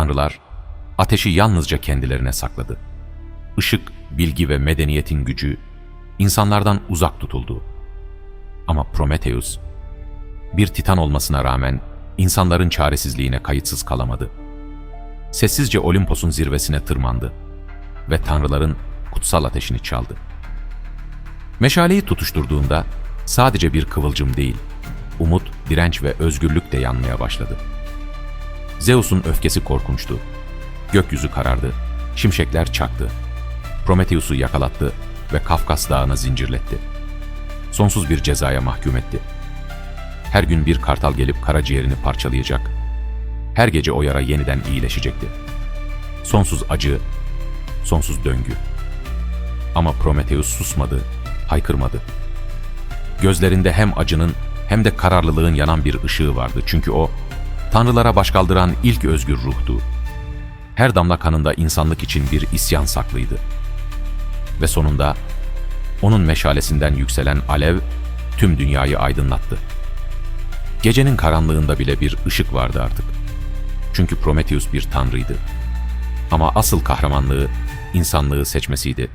Tanrılar ateşi yalnızca kendilerine sakladı. Işık, bilgi ve medeniyetin gücü insanlardan uzak tutuldu. Ama Prometheus bir titan olmasına rağmen insanların çaresizliğine kayıtsız kalamadı. Sessizce Olimpos'un zirvesine tırmandı ve tanrıların kutsal ateşini çaldı. Meşaleyi tutuşturduğunda sadece bir kıvılcım değil, umut, direnç ve özgürlük de yanmaya başladı. Zeus'un öfkesi korkunçtu. Gökyüzü karardı, şimşekler çaktı. Prometheus'u yakalattı ve Kafkas Dağı'na zincirletti. Sonsuz bir cezaya mahkum etti. Her gün bir kartal gelip karaciğerini parçalayacak. Her gece o yara yeniden iyileşecekti. Sonsuz acı, sonsuz döngü. Ama Prometheus susmadı, haykırmadı. Gözlerinde hem acının hem de kararlılığın yanan bir ışığı vardı. Çünkü o, tanrılara başkaldıran ilk özgür ruhtu. Her damla kanında insanlık için bir isyan saklıydı. Ve sonunda onun meşalesinden yükselen alev tüm dünyayı aydınlattı. Gecenin karanlığında bile bir ışık vardı artık. Çünkü Prometheus bir tanrıydı. Ama asıl kahramanlığı insanlığı seçmesiydi